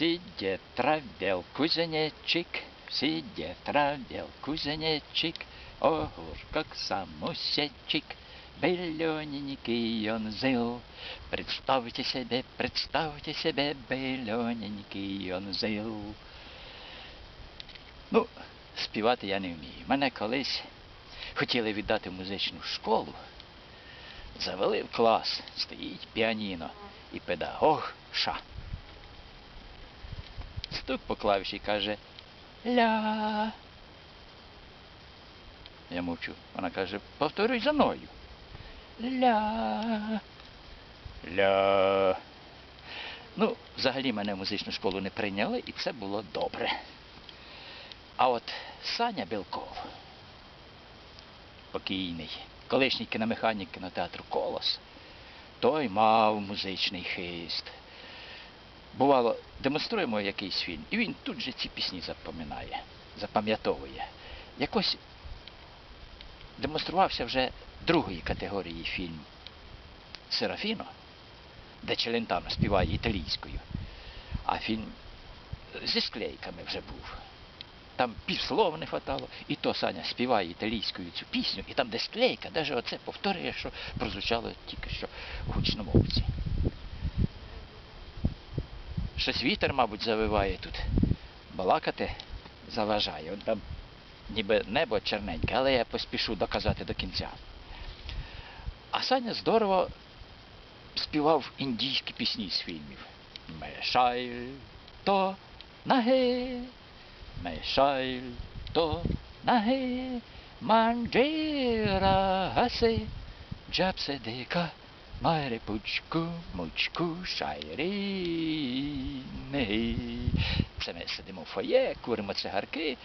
Сидит травел кузнечик, сидит травел ж, как самусечик, белененький он зыл. Представьте себе, представьте себе, белененький он зил. Ну, співати я не вмію. Мене колись хотіли віддати музичну школу. Завели в клас, стоїть піаніно і педагог ша. Стук по клавіші і каже Ля. Я мовчу. Вона каже, повторюй за мною. Ля. Ля. Ну, взагалі мене в музичну школу не прийняли, і це було добре. А от Саня Білков, покійний, колишній кіномеханік кінотеатру Колос, той мав музичний хист. Бувало, демонструємо якийсь фільм, і він тут же ці пісні запам'ятає, запам'ятовує. Якось демонструвався вже другої категорії фільм Серафіно, де Челентано співає італійською, а фільм зі склейками вже був. Там півслова не хватало, і то Саня співає італійською цю пісню, і там де склейка, навіть оце повторює, що прозвучало тільки що в гучномовці. Щось вітер, мабуть, завиває тут. Балакати заважає. Он там ніби небо черненьке, але я поспішу доказати до кінця. А Саня здорово співав індійські пісні з фільмів. Мешайль то наге, мешайль то наге, манджера гасе, джапсе дека, майре пучку, мучку, шайрі. Це ми сидимо в фоє, куримо цигарки,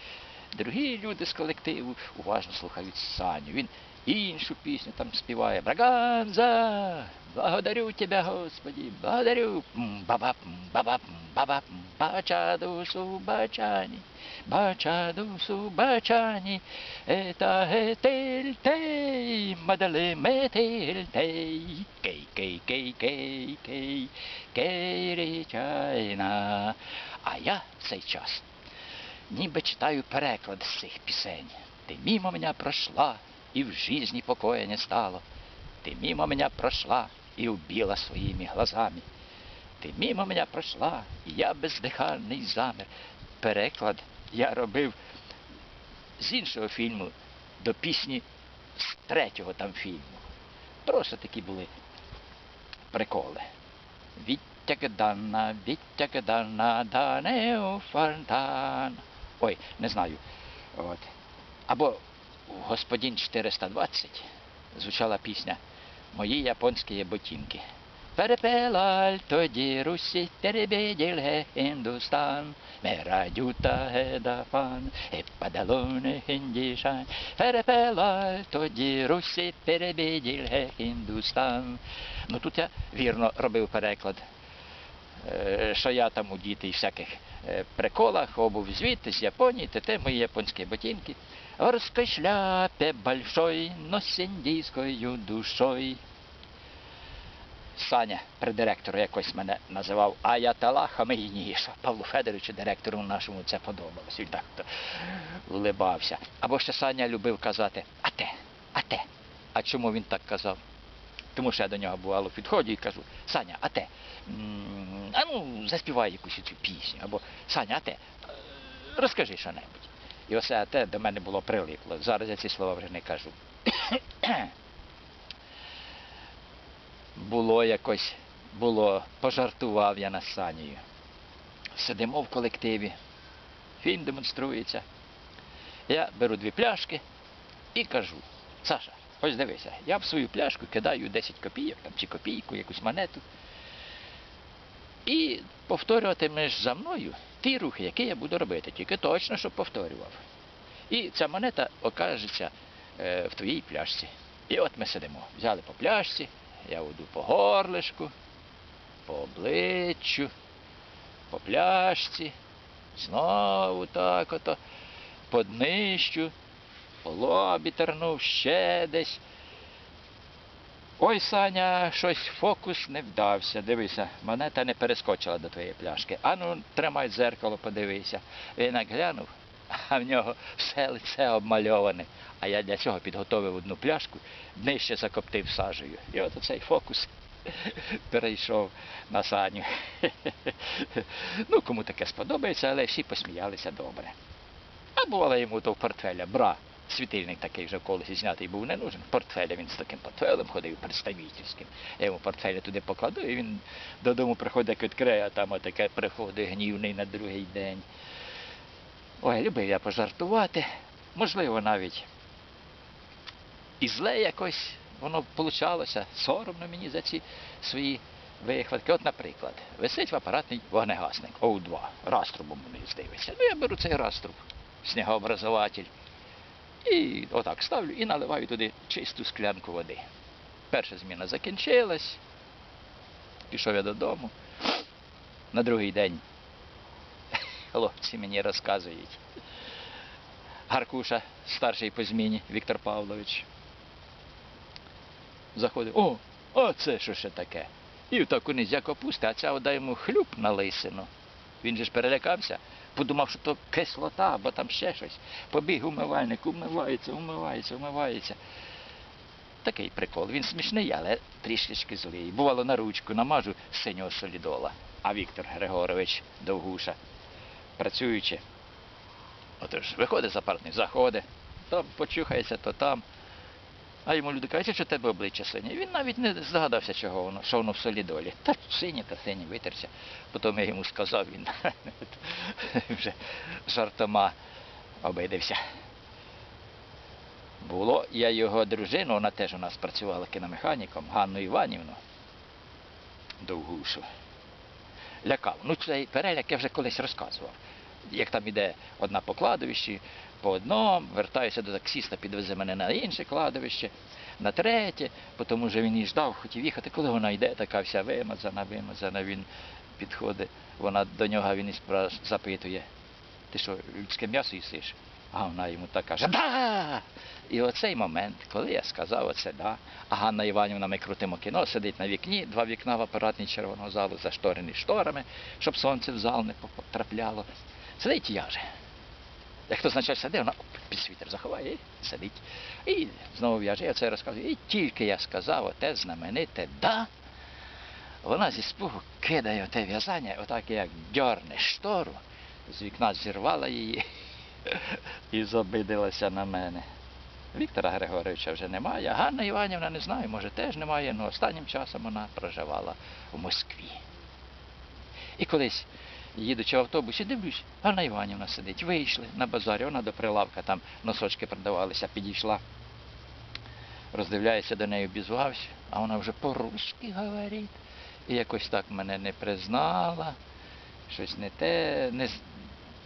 другі люди з колективу уважно слухають Саню. Він іншу пісню там співає. Браганза! Благодарю тебя, Господи, благодарю. Бабап, бабап, бабап, м, бачаду субачані, бачаду субачані, это етельтей, мадале метельтей, кей, кей, кей, кей, кей, кей, речайна. А я в цей час ніби читаю переклад з цих пісень. Ти мимо мене пройшла, і в жизни покоя не стало. Ты мимо меня прошла и убила своими глазами. Ти мимо мене пройшла, і я бездихальний замер. Переклад я робив з іншого фільму до пісні з третього там фільму. Просто такі були приколи. Відтягдана, відтягдана, данеу фонтан. Ой, не знаю. От. Або Господин 420 звучала пісня Мої японські ботинки. Перепелаль тоді русі теребеділ ге Хіндустан, мерадюта гедафан, і падалоне хіндішан. Перепелаль тоді русі перебеділ ге Хіндустан. Ну тут я вірно робив переклад, е, що я там у діти всяких е, приколах, обув звідти, з Японії, те мої японські ботинки. В горской шляпе большой, но с индийскою душой. Саня, при директору якось мене називав Аятала Хамейніша. Павлу Федоровичу, директору нашому, це подобалось. Він так то улибався. Або ще Саня любив казати Ате, ате. А чому він так казав? Тому що я до нього бувало підходжу і кажу, Саня, а те, а ну, заспівай якусь цю пісню. Або Саня, а те, розкажи що-небудь. І оце те до мене було прилипло. Зараз я ці слова вже не кажу. було якось, було, пожартував я над Санією. Сидимо в колективі, фільм демонструється. Я беру дві пляшки і кажу, Саша, ось дивися, я в свою пляшку кидаю 10 копійок там, чи копійку, якусь монету. І повторюватимеш за мною ті рухи, які я буду робити, тільки точно, щоб повторював. І ця монета окажеться е, в твоїй пляшці. І от ми сидимо. Взяли по пляшці, я веду по горлишку, по обличчю, по пляшці, знову так ото, по днищу, по лобі тернув ще десь. Ой, Саня, щось фокус не вдався. Дивися, монета не перескочила до твоєї пляшки. Ану, тримай дзеркало, подивися. Він як глянув, а в нього все лице обмальоване. А я для цього підготовив одну пляшку, днище закоптив сажею. І от оцей фокус перейшов на Саню. Ну, кому таке сподобається, але всі посміялися добре. А бувало йому то в портфеля, бра. Світильник такий вже колись знятий був не нужен. В портфеля він з таким портфелем ходив представительським. Я йому портфеля туди покладу, і він додому приходить, як відкриє, а там отаке приходить гнівний на другий день. Ой, любив я пожартувати. Можливо, навіть і зле якось воно получалося. Соромно мені за ці свої вихватки. От, наприклад, висить в апаратний вогнегасник ОУ-2. Раструбом вниз дивиться. Ну, я беру цей раструб, снігообразователь. І отак ставлю і наливаю туди чисту склянку води. Перша зміна закінчилась. Пішов я додому. На другий день хлопці мені розказують. Гаркуша, старший по зміні, Віктор Павлович. Заходить, о, а це що ще таке? І так униз як опусти, а ця вода йому хлюп на лисину. Він же ж перелякався, подумав, що то кислота, або там ще щось. Побіг умивальник, умивається, умивається, умивається. Такий прикол. Він смішний, але трішечки злий. Бувало на ручку намажу синього солідола. А Віктор Григорович Довгуша, працюючи, отож, виходить з апартних, заходить, то почухається, то там. А йому люди кажуть, що тебе обличчя синє. Він навіть не здогадався, чого воно, що воно в солідолі. Та синє, та синє, витерся. Потім я йому сказав, він вже жартома обидився. Було, я його дружину, вона теж у нас працювала кіномеханіком, Ганну Іванівну Довгушу. Лякав. Ну, цей переляк я вже колись розказував. Як там іде одна по кладовищі, по одному, вертаюся до таксіста, підвезе мене на інше кладовище, на третє, тому що він і ждав, хотів їхати, коли вона йде, така вся вимазана, вимазана, він підходить, вона до нього, він запитує, ти що, людське м'ясо їсиш? А вона йому так каже, да! І оцей момент, коли я сказав оце да, а Ганна Іванівна, ми крутимо кіно, сидить на вікні, два вікна в апаратній червоного залу зашторені шторами, щоб сонце в зал не потрапляло. Сидить я же. Як хто значить сидить, вона під світер заховає і сидить. І знову в'яже, я це розказую. І тільки я сказав оте знамените да, вона зі спугу кидає оте в'язання, отак як дьорне штору, з вікна зірвала її і забидилася на мене. Віктора Григоровича вже немає, Ганна Іванівна не знаю, може теж немає, але останнім часом вона проживала в Москві. І колись, їдучи в автобусі, дивлюсь, Ганна Іванівна сидить, вийшли на базарі, вона до прилавка, там носочки продавалися, підійшла, роздивляється до неї, обізвався, а вона вже по-русски говорить. І якось так мене не признала, щось не те, не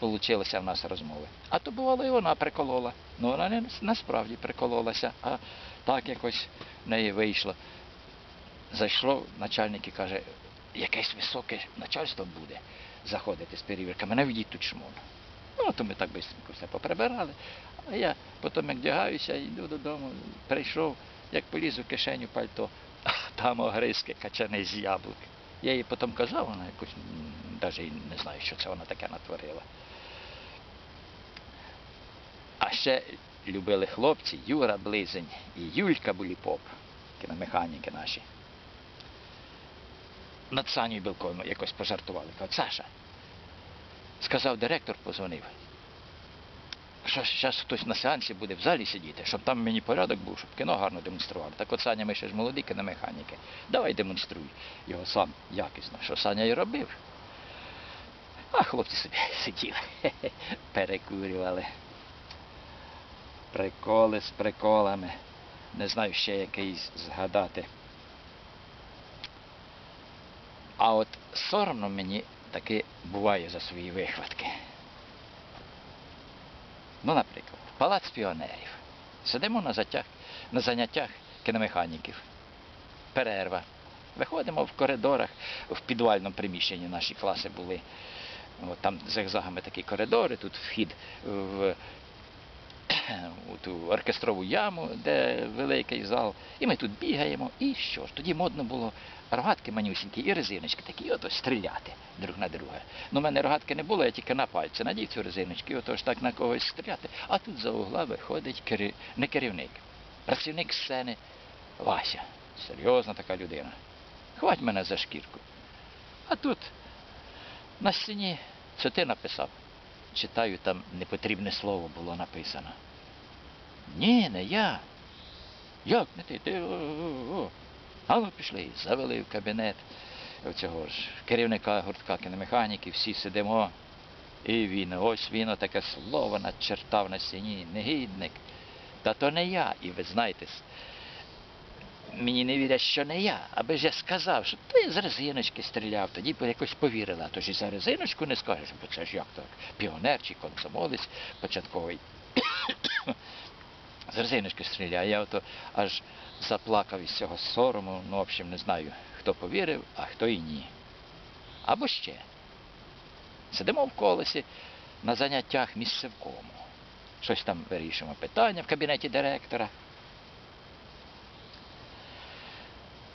вийшло в нас розмови. А то бувало і вона приколола. Ну вона не насправді прикололася, а так якось в неї вийшло. Зайшло начальник і каже, якесь високе начальство буде заходити з перевірками, наведіть тут шмон. Ну, то ми так швидко все поприбирали. А я потім як вдягаюся, йду додому, прийшов, як поліз у кишеню пальто, там огризки качани з яблук. Я їй потім казав, вона якось навіть не знаю, що це вона таке натворила. А ще любили хлопці Юра Близень і Юлька Буліпоп, кіномеханіки наші. Над Саню Білковим якось пожартували. Кажуть, Саша, сказав директор, позвонив, що зараз хтось на сеансі буде в залі сидіти, щоб там мені порядок був, щоб кіно гарно демонстрували. Так от Саня, ми ще ж молоді кіномеханіки. Давай демонструй його сам якісно, що Саня і робив. А хлопці собі сиділи, перекурювали. Приколи з приколами. Не знаю ще якийсь згадати. А от соромно мені таки буває за свої вихватки. Ну, наприклад, палац піонерів. Сидимо на, затяг, на заняттях кіномеханіків. Перерва. Виходимо в коридорах, в підвальному приміщенні наші класи були. От там зигзагами такі коридори, тут вхід в у ту оркестрову яму, де великий зал, і ми тут бігаємо, і що ж, тоді модно було рогатки манюсінькі і резиночки такі, і ото стріляти друг на друга. Ну, в мене рогатки не було, я тільки на пальці надів цю резиночку, і ото ж так на когось стріляти. А тут за угла виходить кери... не керівник, працівник сцени Вася. Серйозна така людина. Хвать мене за шкірку. А тут на стіні це ти написав. Читаю, там непотрібне слово було написано. Ні, не я. Як не ти? Ти. О, о, о. А ну пішли, завели в кабінет цього ж керівника гуртка кіномеханіки, всі сидимо. І він, ось він таке слово начертав на стіні, негідник. Та то не я. І ви знаєте, мені не вірять, що не я, аби ж я сказав, що ти з резиночки стріляв, тоді б якось повірила. Тож і за резиночку не скажеш, бо це ж як так, піонер чи комсомолець початковий. З резиночки стріляє. Я ото аж заплакав із цього сорому, ну, в общем, не знаю, хто повірив, а хто і ні. Або ще. Сидимо в колесі на заняттях місцевкому. Щось там вирішуємо питання в кабінеті директора.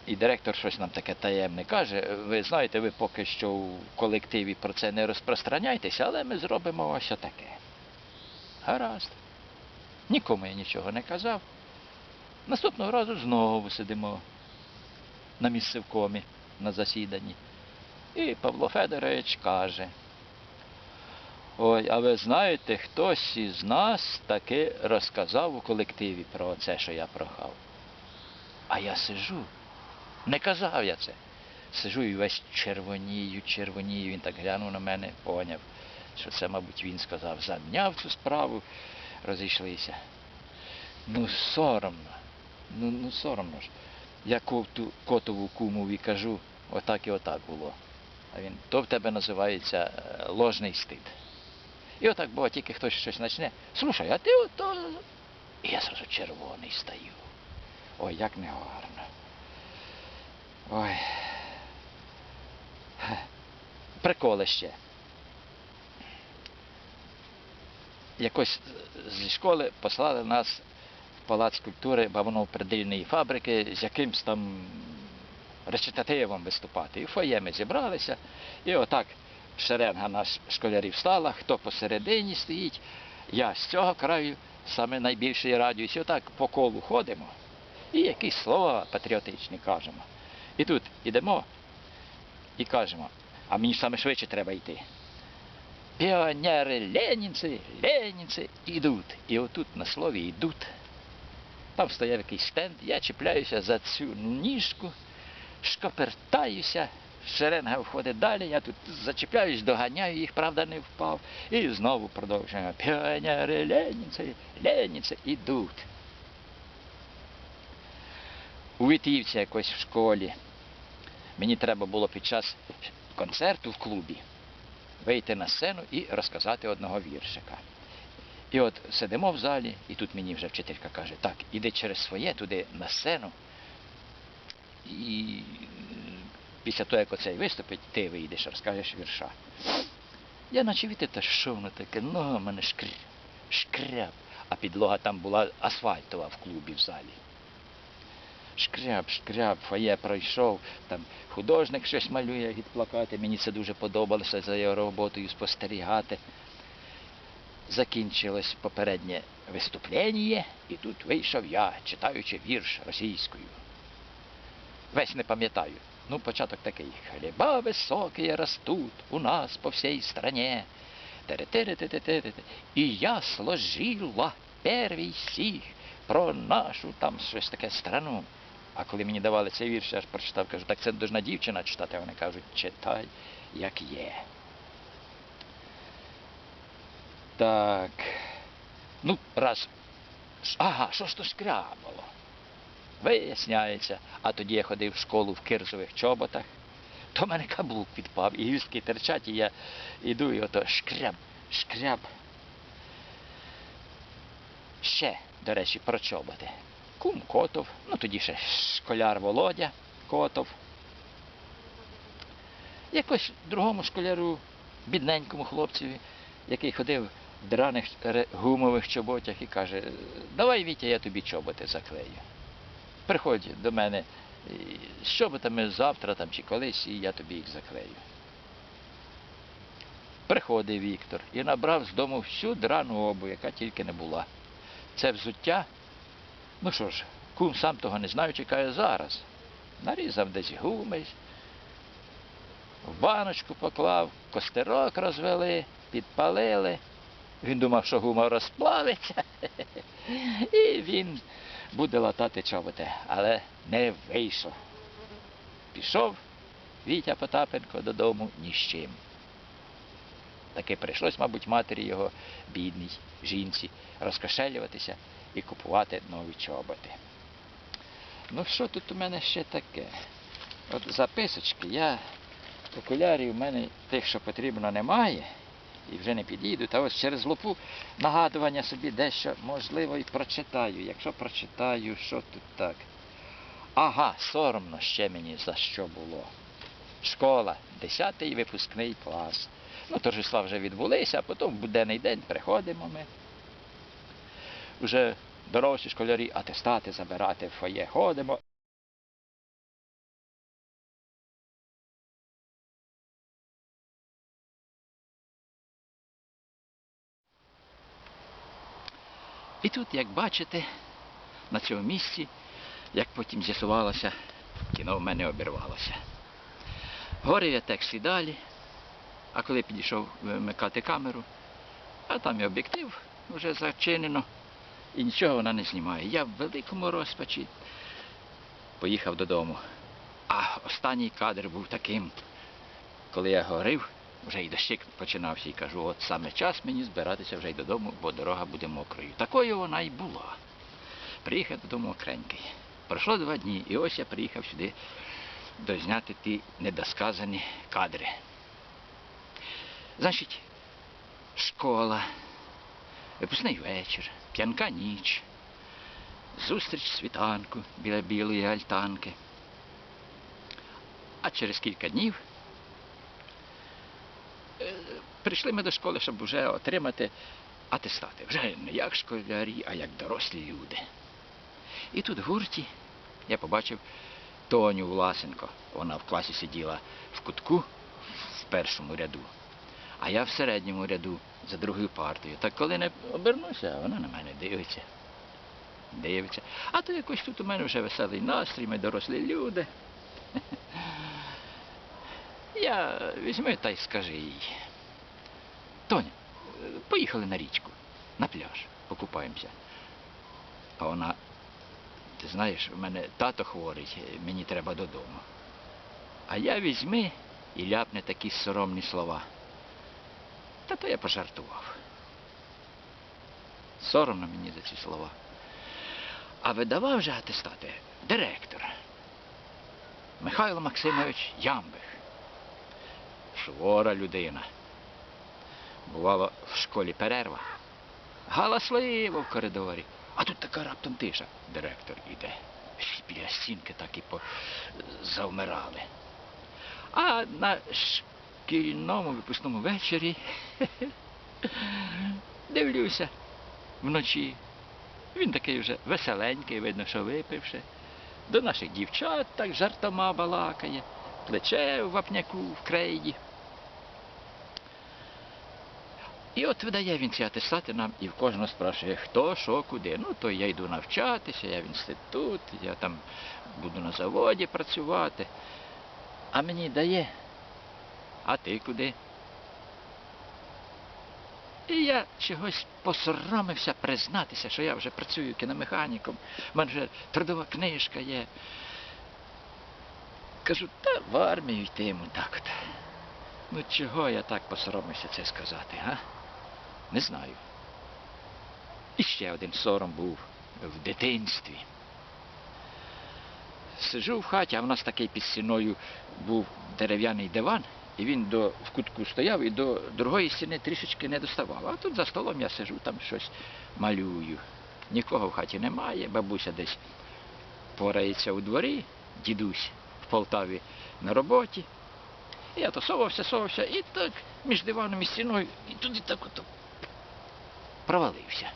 І директор щось нам таке таємне каже. Ви знаєте, ви поки що в колективі про це не розпространяйтеся, але ми зробимо ось отаке. Гаразд. Нікому я нічого не казав. Наступного разу знову сидимо на місцевкомі на засіданні. І Павло Федорович каже. Ой, а ви знаєте, хтось із нас таки розказав у колективі про це, що я прохав. А я сижу, не казав я це. Сижу і весь червонію, червонію. Він так глянув на мене, поняв, що це, мабуть, він сказав, замняв цю справу, розійшлися. Ну, соромно. Ну, ну соромно ж. Я коту, котову кумові кажу, отак і отак було. А він, то в тебе називається е, ложний стид. І отак було, тільки хтось щось почне. Слушай, а ти ото. І я зразу червоний стаю. Ой, як негарно. Ой. Приколи ще. Якось зі школи послали нас в палац культури бавовно-придильної фабрики з якимсь там речитативом виступати. І в фоє ми зібралися, і отак шеренга нас школярів стала, хто посередині стоїть, я з цього краю, саме найбільший радіус, і отак по колу ходимо, і якісь слова патріотичні кажемо. І тут ідемо і кажемо, а мені саме швидше треба йти. Піонери, ленінці, ленінці ідуть. І отут на слові йдуть. Там стояв якийсь стенд, я чіпляюся за цю ніжку, шкопертаюся, шеренга входить далі, я тут зачіпляюсь, доганяю їх, правда, не впав. І знову продовжуємо. Піонери, ленінці, ленінці ідуть. У Вітівці якось в школі. Мені треба було під час концерту в клубі вийти на сцену і розказати одного віршика. І от сидимо в залі, і тут мені вже вчителька каже, так, іди через своє туди на сцену, і після того, як оцей виступить, ти вийдеш, розкажеш вірша. Я наче віти, та що воно таке, в мене шкряб, шкряб, а підлога там була асфальтова в клубі в залі. Шкряб, шкряб, фоє пройшов, там художник щось малює від плакати. Мені це дуже подобалося за його роботою спостерігати. Закінчилось попереднє виступлення, і тут вийшов я, читаючи вірш російською. Весь не пам'ятаю. Ну, початок такий. Хліба високі ростуть у нас по всій стране. І я сложила первий стих про нашу там щось таке страну. А коли мені давали цей вірш, я ж прочитав, кажу, так це должна дівчина читати. Вони кажуть, читай, як є. Так. Ну, раз. Ага, що ж то шкрябало? Виясняється. А тоді я ходив в школу в кирзових чоботах, то в мене каблук відпав, і гістки терчать, і я іду, і ото шкряб, шкряб. Ще, до речі, про чоботи. Кум Котов, ну тоді ще школяр Володя Котов. Якось другому школяру, бідненькому хлопцеві, який ходив в драних гумових чоботях і каже, давай, Вітя, я тобі чоботи заклею. Приходь до мене з чоботами завтра там, чи колись, і я тобі їх заклею. Приходить Віктор і набрав з дому всю драну обу, яка тільки не була. Це взуття. Ну що ж, кум сам того не знаю, чекає зараз. Нарізав десь гуми, в баночку поклав, костерок розвели, підпалили. Він думав, що гума розплавиться, і він буде латати чоботи, але не вийшов. Пішов Вітя Потапенко додому ні з чим. Таки прийшлось, мабуть, матері його, бідній жінці, розкошелюватися і купувати нові чоботи. Ну, що тут у мене ще таке? От записочки, я окулярів у мене тих, що потрібно, немає, і вже не підійдуть. А ось через лупу нагадування собі дещо можливо і прочитаю. Якщо прочитаю, що тут так. Ага, соромно ще мені за що було. Школа, 10-й випускний клас. Ну, торжества вже відбулися, а потім в буденний день приходимо ми. Вже дорослі школярі атестати забирати в фоє ходимо. І тут, як бачите, на цьому місці, як потім з'ясувалося, кіно в мене обірвалося. Горів я текст і далі, а коли підійшов вмикати камеру, а там і об'єктив вже зачинено, і нічого вона не знімає. Я в великому розпачі поїхав додому. А останній кадр був таким, коли я говорив, вже і дощик починався, і кажу, от саме час мені збиратися вже й додому, бо дорога буде мокрою. Такою вона й була. Приїхав додому окренький. Пройшло два дні, і ось я приїхав сюди дозняти ті недосказані кадри. Значить, школа, випускний вечір, п'янка ніч, зустріч світанку біля білої альтанки. А через кілька днів е, прийшли ми до школи, щоб вже отримати атестати. Вже не як школярі, а як дорослі люди. І тут в гурті я побачив Тоню Власенко. Вона в класі сиділа в кутку в першому ряду, а я в середньому ряду за другою партою. Так коли не обернуся, вона на мене дивиться. Дивиться. А то якось тут у мене вже веселий настрій, ми дорослі люди. Я візьми та й скажи їй. Тоня, поїхали на річку, на пляж, покупаємося. А вона, ти знаєш, у мене тато хворий, мені треба додому. А я візьми і ляпне такі соромні слова. Та то я пожартував. Соромно мені за ці слова. А видавав же атестати директор Михайло Максимович Ямбих. Сувора людина. Бувало в школі перерва. Галасливо в коридорі. А тут така раптом тиша. Директор іде. Біля стінки так і завмирали. А на шкільному випускному вечорі дивлюся вночі. Він такий вже веселенький, видно, що випивши. До наших дівчат так жартома балакає, плече в вапняку в крейді. І от видає він ці атестати нам і в кожного спрашує, хто, що, куди. Ну, то я йду навчатися, я в інститут, я там буду на заводі працювати. А мені дає, а ти куди? І я чогось посоромився признатися, що я вже працюю кіномеханіком, в мене вже трудова книжка є. Кажу, та в армію йтиму так от. Ну чого я так посоромився це сказати, га? Не знаю. І ще один сором був в дитинстві. Сиджу в хаті, а в нас такий під стіною був дерев'яний диван, і він до, в кутку стояв і до другої стіни трішечки не доставав. А тут за столом я сижу, там щось малюю. Нікого в хаті немає, бабуся десь порається у дворі, дідусь в Полтаві на роботі. Я то совався, совався, і так між диваном і стіною, і туди так от провалився.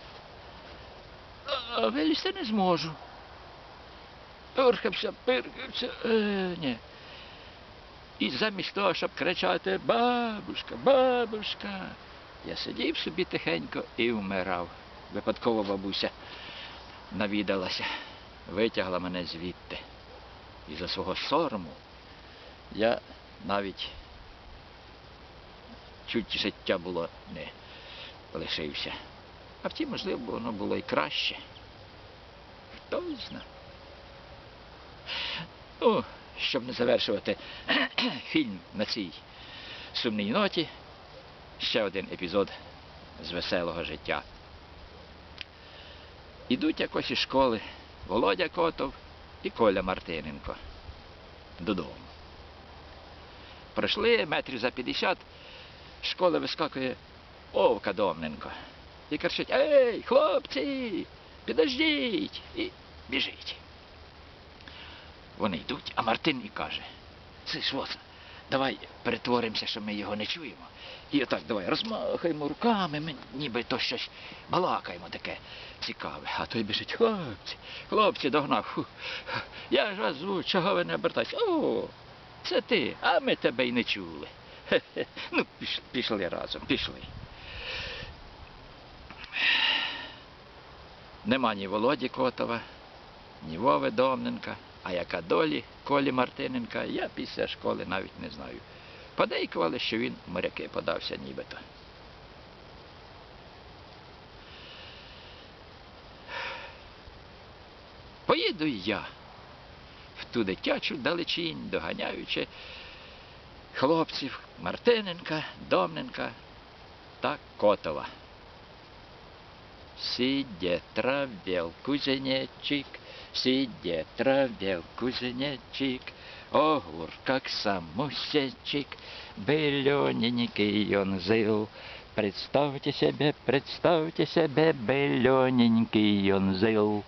А вилізти не зможу. Пирхався, пирхався, е, ні. І замість того, щоб кричати Бабушка, бабушка, я сидів собі тихенько і вмирав. Випадково бабуся навідалася, витягла мене звідти. І за свого сорому я навіть чуть життя було не лишився. А втім, можливо, воно було і краще. Хто зна. Щоб не завершувати фільм на цій сумній ноті, ще один епізод з веселого життя. Ідуть якось із школи Володя Котов і Коля Мартиненко додому. Пройшли метрів за 50, з школи вискакує Овка Домненко і кричить Ей, хлопці, підождіть! І біжить. Вони йдуть, а Мартин і каже, Слиш, Воса, давай перетворимося, що ми його не чуємо. І отак давай розмахаємо руками, ми ніби то щось балакаємо таке цікаве. А той біжить, хлопці, хлопці, догнав. Фу, я ж вас зву, чого ви не обертаєтесь? О, це ти, а ми тебе й не чули. Хе-хе. Ну, піш- пішли разом, пішли. Нема ні Володі Котова, ні Вови Домненка, а яка долі Колі Мартиненка, я після школи навіть не знаю. Подейкували, що він моряки подався нібито. Поїду я в ту дитячу далечінь, доганяючи хлопців Мартиненка, Домненка та Котова. Сидя травел кузнечик, сидя траве кузнечик, Огур, как самусечик, белененький он зыл. Представьте себе, представьте себе, белененький он зыл.